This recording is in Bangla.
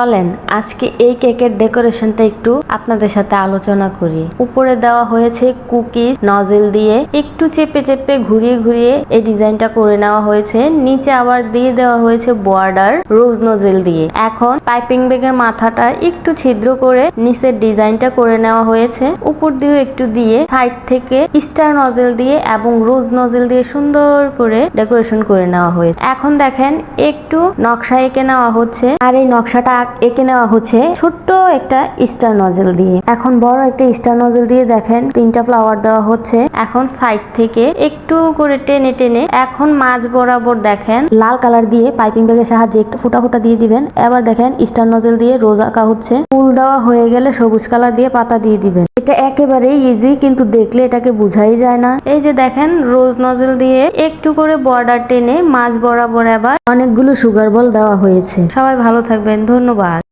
চলেন, আজকে এই কেকের ডেকোরেশনটা একটু আপনাদের সাথে আলোচনা করি। উপরে দেওয়া হয়েছে কুকিজ, নজেল দিয়ে একটু চেপে চেপে ঘুরিয়ে ঘুরিয়ে এই ডিজাইনটা করে নেওয়া হয়েছে। নিচে আবার দিয়ে দেওয়া হয়েছে বর্ডার, রোজ নজেল দিয়ে। এখন পাইপিং ব্যাগের মাথাটা একটু ছিদ্র করে নিচের ডিজাইনটা করে নেওয়া হয়েছে। উপর দিয়েও একটু দিয়ে সাইড থেকে স্টার নজেল দিয়ে এবং রোজ নজেল দিয়ে সুন্দর করে ডেকোরেশন করে নেওয়া হয়েছে। এখন দেখেন, একটু নকশা এঁকে নেওয়া হচ্ছে। আর এই নকশাটা এঁকে নেওয়া হচ্ছে। ছোট্ট একটা স্টার নজেল দিয়ে। এখন বড় একটা স্টার নজেল দিয়ে দেখেন, তিনটা ফ্লাওয়ার দেওয়া হচ্ছে। এখন সাইড থেকে একটু করে টেনে টেনে এখন মাঝ বরাবর দেখেন, লাল কালার দিয়ে পাইপিং ব্যাগের সাহায্যে একটু ফুটা ফুটা দিয়ে দিবেন। এবার দেখেন স্টার নজেল দিয়ে রোজ আঁকা হচ্ছে। ফুল দেওয়া হয়ে গেলে সবুজ কালার দিয়ে পাতা দিয়ে দিবেন। এটা একেবারেই ইজি কিন্তু দেখলে এটাকে বুঝাই যায় না। এই যে দেখেন রোজ নজেল দিয়ে একটু করে বর্ডার টেনে মাঝ বরাবর আবার অনেকগুলো সুগার বল দেওয়া হয়েছে। সবাই ভালো থাকবেন, ধন্যবাদ।